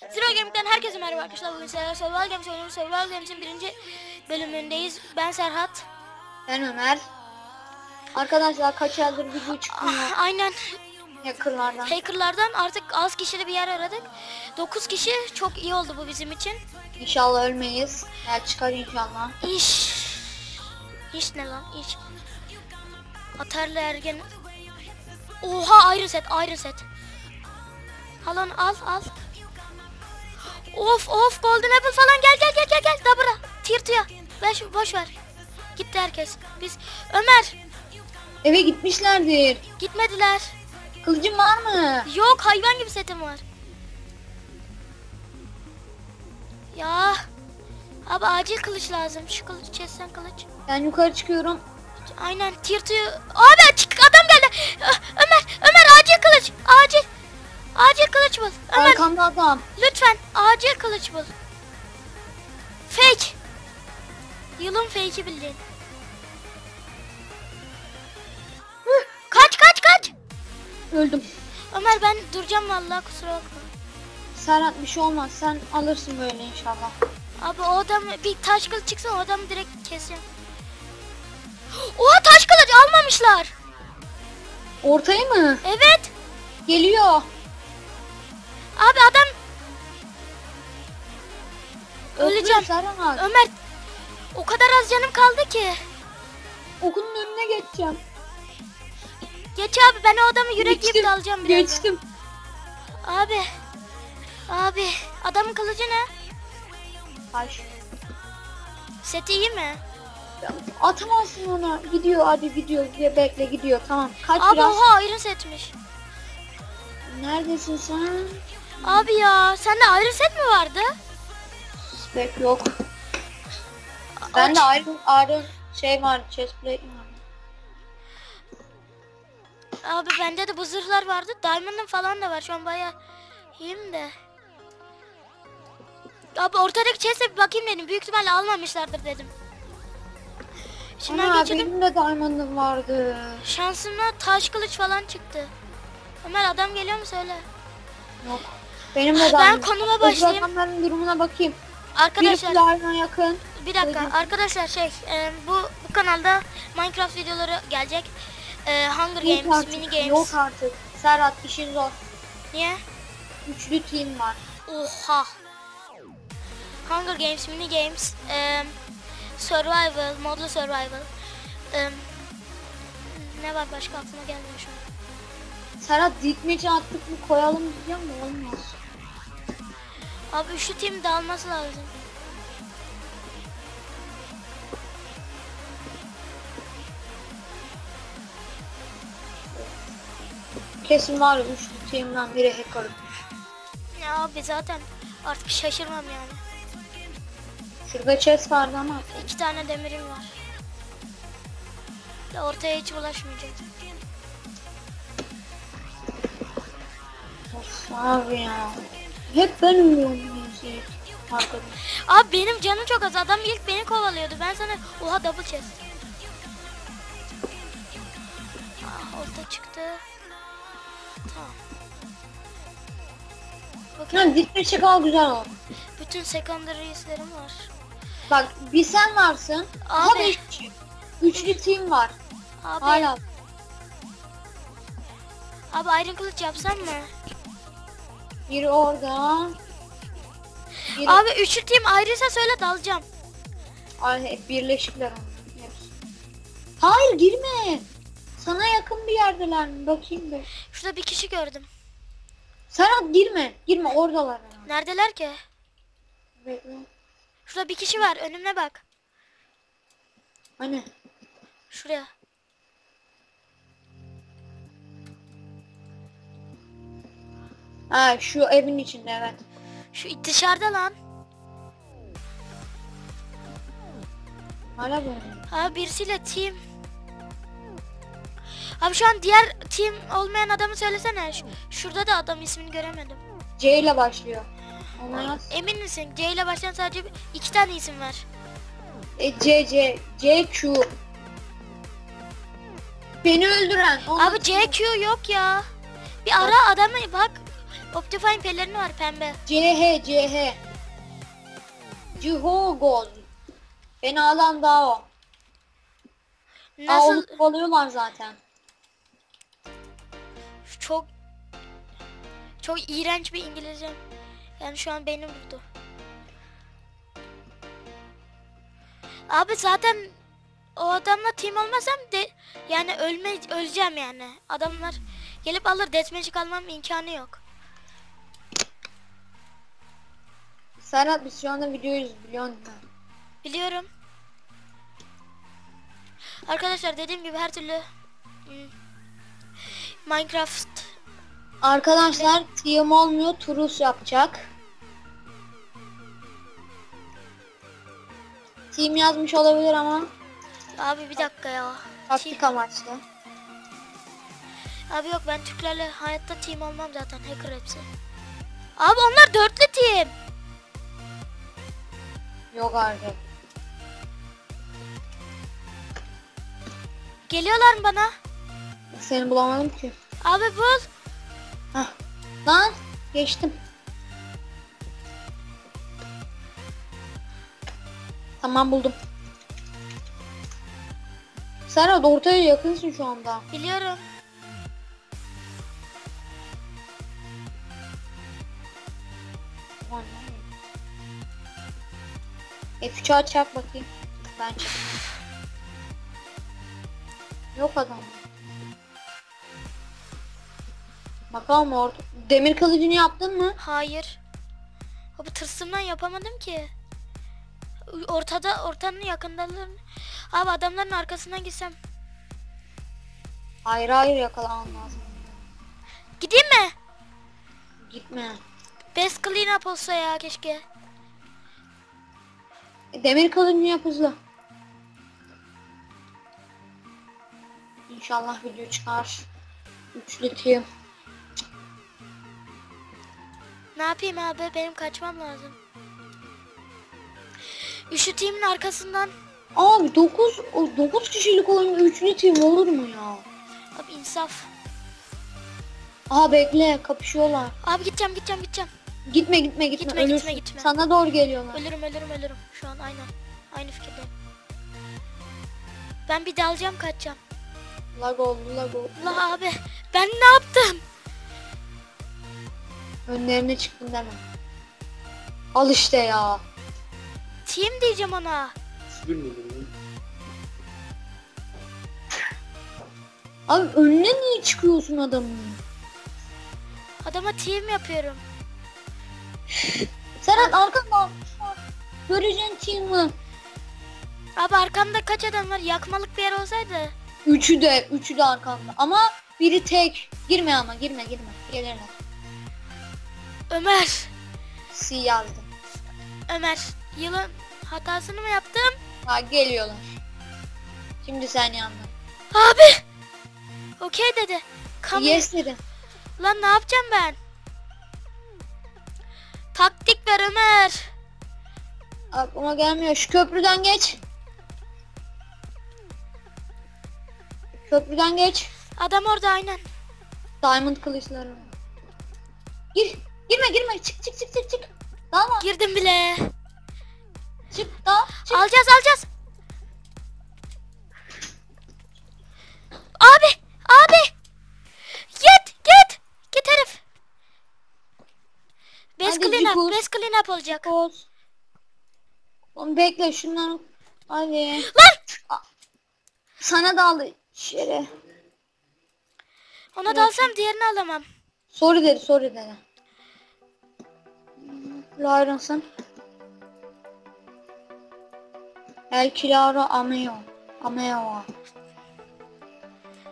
Zero Gaming'den herkese merhaba arkadaşlar. Bugün Serhat Survival Games oynuyoruz. Survival Games'in birinci bölümündeyiz. Ben Serhat. Ben Ömer. Arkadaşlar kaç aydır video çıkmıyor Ah, Aynen hackerlardan. hackerlardan artık az kişili bir yer aradık. 9 kişi çok iyi oldu bu bizim için. İnşallah ölmeyiz. Ya çıkar inşallah. İş. İş ne lan? İş. Atarlı ergen. Oha iron set, iron set. Al onu al al. Of of golden apple falan gel gel gel gel gel dabra. Tirtuya. Boş, boş ver. Gitti herkes. Biz Ömer Eve gitmişlerdir. gitmediler. Kılıcın var mı? Yok hayvan gibi setim var. Ya. Abi acil kılıç lazım. Şu kılıç kessen kılıç. Ben yukarı çıkıyorum. Aynen two. Abi çık adam geldi. Ö- Ömer Ömer acil kılıç. Acil. Acil kılıç bul. Ömer Arkamda adam. lütfen acil kılıç bul. Fake. Yılın fake'i bildin. Kaç kaç kaç. Öldüm. Ömer ben duracağım vallahi kusura bakma. Serhat bir şey olmaz. Sen alırsın böyle inşallah. Abi o adam bir taş kılıç çıksa o adamı direkt keseceğim. Oha taş kılıç almamışlar. Ortaya mı? Evet. Geliyor. Abi adam Öleceğim. Ömer o kadar az canım kaldı ki. Okulun önüne geçeceğim. Geç abi ben o adamı yürek yiyip de alacağım birazdan. Geçtim. Abi. Abi adamın kılıcı ne? Taş. Seti iyi mi? Atamazsın ona. Gidiyor hadi gidiyor. Gidiyor, Bekle gidiyor. Tamam. Kaç Abi biraz. oha iron setmiş. Neredesin sen? Abi ya sende iron set mi vardı? Spek yok. Ben de iron, iron şey var. Chestplate var. Abi bende de bu zırhlar vardı. Diamond'ın falan da var. Şu an bayağı iyiyim de. Abi ortadaki chest'e bir bakayım dedim. Büyük ihtimalle almamışlardır dedim. Şimdiden Ana geçirdim. benim de diamond'ım vardı. Şansımla taş kılıç falan çıktı. Ömer adam geliyor mu söyle. Yok. Benim de Ben konuma başlayayım. adamların durumuna bakayım. Arkadaşlar Iron'a yakın. bir dakika Buyurun. arkadaşlar şey e, bu bu kanalda Minecraft videoları gelecek. E, Hunger Yok Games, artık. Mini Games. Yok artık. Serhat işin zor. Niye? Üçlü team var. Oha. Hunger Games, Mini Games, e, Survival, Modlu Survival. E, ne var başka aklıma gelmiyor şu an. Serhat dikmeci attık mı koyalım diyeceğim de olmaz. Abi üçlü team dağılması lazım. Kesin var ya üçlü team'den biri hacker. Ya abi zaten artık şaşırmam yani. Şurada chest vardı ama. İki tane demirim var. De ortaya hiç bulaşmayacak. Of abi ya. Hep ben ölüyorum müziği. Arkada. Abi benim canım çok az. Adam ilk beni kovalıyordu. Ben sana oha double chest. Ah orta çıktı. Tamam. Bakın Ya dikmeci kal güzel ol. bütün secondary hislerim var. Bak bir sen varsın. Abi. beş kişi. Üçlü team var. Abi, Hala. abi iron kılıç yapsam mı? Biri orada. Biri... Abi üçlü team ayrıysa söyle dalacağım. Ay hep birleşikler. Hayır girme. Sana yakın bir yerdeler mi? Bakayım bir. Şurada bir kişi gördüm. Serhat girme. Girme oradalar. Neredeler ki? Bekle. Şurada bir kişi var. Önümne bak. Hani? Şuraya. Ha şu evin içinde evet. Şu dışarıda lan. Hala böyle. Abi birisiyle team. Abi şu an diğer team olmayan adamı söylesene. Ş- Şurada da adam ismini göremedim. C ile başlıyor. Olmaz. Emin misin? C ile başlayan sadece iki tane isim var. E, C C C Q. Beni öldüren. Abi CQ yok ya. Bir ara adamı bak. Optifine pelerini var pembe. CH CH. Cihogon. Beni alan daha o. Nasıl onu kovalıyorlar zaten. çok çok iğrenç bir İngilizce. Yani şu an beynim durdu. Abi zaten o adamla team olmasam de yani ölme öleceğim yani. Adamlar gelip alır deathmatch almam imkanı yok. Serhat biz şu anda videoyuz biliyorsun? Biliyorum. Arkadaşlar dediğim gibi her türlü hmm, Minecraft Arkadaşlar team olmuyor Turus yapacak. Team yazmış olabilir ama abi bir dakika ya. taktik amaçlı. Abi yok ben Türklerle hayatta team olmam zaten hacker hepsi. Abi onlar dörtlü team. Yok artık. Geliyorlar mı bana? Seni bulamadım ki. Abi bul. Hah. Lan geçtim. Tamam buldum. Serhat ortaya yakınsın şu anda. Biliyorum. F3'ü aç bakayım. Ben çek. Yok adam. Bakalım orada. Demir kılıcını yaptın mı? Hayır. Abi tırsımdan yapamadım ki. Ortada ortanın yakındaların. Abi adamların arkasından gitsem. Hayır hayır yakalamam lazım. Gideyim mi? Gitme. Best clean up olsa ya keşke. Demir kılıcını yap hızlı. İnşallah video çıkar. Üçlü team. Ne yapayım abi benim kaçmam lazım. Üçlü team'in arkasından. Abi 9 9 kişilik oyun üçlü team olur mu ya? Abi insaf. Aha bekle kapışıyorlar. Abi gideceğim gideceğim gideceğim. Gitme gitme gitme, Gitme, ölürsün. gitme, gitme. Sana doğru geliyorlar. Ölürüm ölürüm ölürüm. Şu an aynen. Aynı fikirdeyim. Ben bir dalacağım kaçacağım. Lag oldu lag oldu. Allah abi ben ne yaptım? Önlerine çıktın deme. Al işte ya. Team diyeceğim ona. Abi önüne niye çıkıyorsun adamın? Adama team yapıyorum. Serhat arkanda. Göreceksin team'i. Abi arkamda kaç adam var? Yakmalık bir yer olsaydı. Üçü de, üçü de arkanda. Ama biri tek. Girme ama girme girme. Gelirler. Ömer. C yazdım. Ömer. Yılın hatasını mı yaptım? Ha geliyorlar. Şimdi sen yandın. Abi. Okey dedi. Kamu. Yes dedim. Lan ne yapacağım ben? Taktik ver Ömer. Aklıma gelmiyor. Şu köprüden geç. Köprüden geç. Adam orada aynen. Diamond kılıçları. Gir. Girme girme. Çık çık çık çık çık. Dalma. Girdim bile. Çık dal. Çık. Alacağız alacağız. Abi. Abi. Hadi clean up. Best clean up olacak. Boz. Oğlum bekle şundan. Hadi. Lan. Sana daldı. Şere. Ona dalsam diğerini alamam. Sorry dedi sorry dedi. Lawrence'ın. El Kilaro Ameo. Ameo.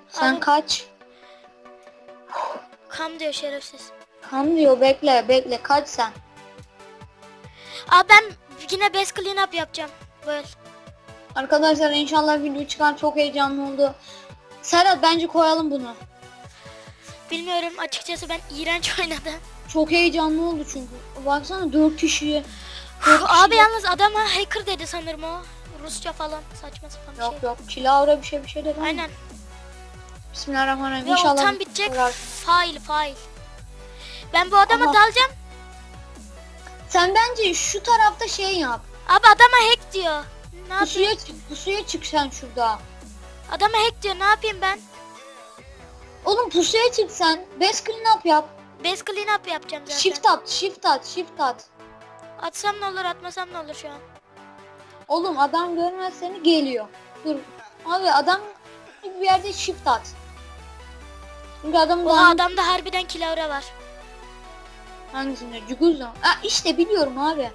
Sen Abi- kaç? Kam diyor şerefsiz. Kan diyor bekle bekle kaç sen? Abi ben yine best clean up yapacağım. Böyle. Arkadaşlar inşallah video çıkar çok heyecanlı oldu. Serhat bence koyalım bunu. Bilmiyorum açıkçası ben iğrenç oynadım. Çok heyecanlı oldu çünkü. Baksana 4 kişiye. Abi yalnız adama hacker dedi sanırım o. Rusça falan saçma sapan bir Yok şey. yok Kilavra bir şey bir şey dedi. Aynen. Bismillahirrahmanirrahim. Ve İnşallah oltam bitecek. Fail fail. Ben bu adama Aha. dalacağım. Sen bence şu tarafta şey yap. Abi adama hack diyor. Ne yapayım? Pusuya çık, pusuya çık sen şurada. Adama hack diyor. Ne yapayım ben? Oğlum pusuya çık sen. Best clean up yap. Base clean up yapacağım zaten. Shift at, shift at, shift at. Atsam ne olur atmasam ne olur şu an. Oğlum adam görmez seni geliyor. Dur. Abi adam bir yerde shift at. Çünkü adam O daha adamda harbiden kilavra var. Hangisinde? Cuguzla. Ha işte biliyorum abi.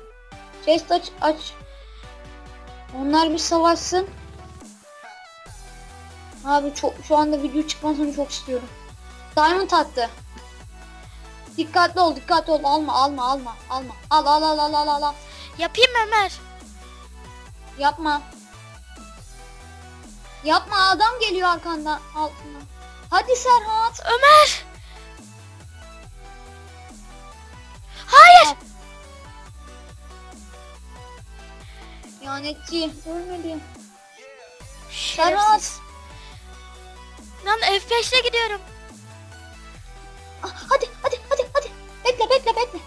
Chest aç aç. Onlar bir savaşsın. Abi çok şu anda video çıkmasını çok istiyorum. Diamond attı. Dikkatli ol, dikkatli ol. Alma, alma, alma, alma. Al, al, al, al, al, al. al. Yapayım mı Ömer? Yapma. Yapma adam geliyor arkandan altından. Hadi Serhat. Ömer! İhanetçi. Ölmedi. Şerefsiz. Lan F5'le gidiyorum. Ah, hadi hadi hadi hadi. Bekle bekle bekle.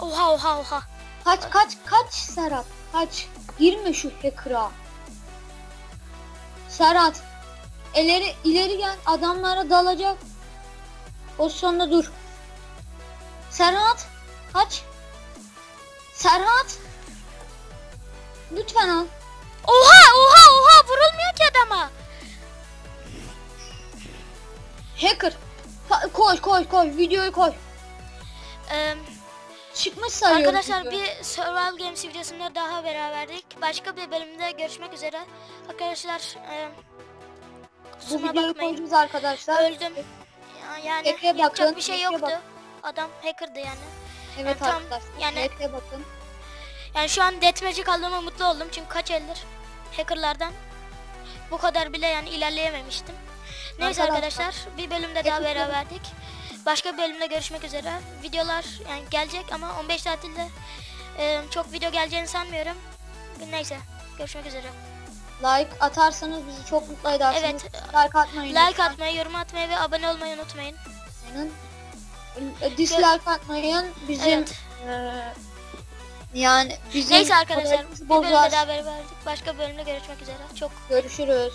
Oha oha oha. Kaç kaç kaç Serhat. Kaç. Girme şu hacker'a. Serhat. ileri ileri gel. Adamlara dalacak. Pozisyonda dur. Serhat. Kaç. Serhat. Lütfen al. Oha oha oha vurulmuyor ki adama. Hacker. Ka- koy koy koy. Videoyu koy. Ee, Çıkmış sayıyoruz. arkadaşlar video. bir Survival Games videosunda daha beraberdik. Başka bir bölümde görüşmek üzere. Arkadaşlar e, Bu videoyu bakmayın. koydunuz arkadaşlar. Öldüm. Ya- Yani Hack'e yapacak bakın, bir şey yoktu. Adam hacker'dı yani. Evet Tam, arkadaşlar. yani- bakın. Yani şu an deathmatch'e kaldığıma mutlu oldum çünkü kaç eldir hackerlardan bu kadar bile yani ilerleyememiştim. Neyse Arkadaşlar, arkadaşlar bir bölümde daha beraberdik. Başka bir bölümde görüşmek üzere. Videolar yani gelecek ama 15 tatilde e, çok video geleceğini sanmıyorum. Neyse görüşmek üzere. Like atarsanız bizi çok mutlu edersiniz. Evet. Like atmayın. Like lütfen. atmayı, yorum atmayı ve abone olmayı unutmayın. E, Dislike atmayın. Bizim Evet. eee, yani bizim Neyse arkadaşlar bir bölümde daha beraberdik. Başka bölümde görüşmek üzere. Çok Görüşürüz.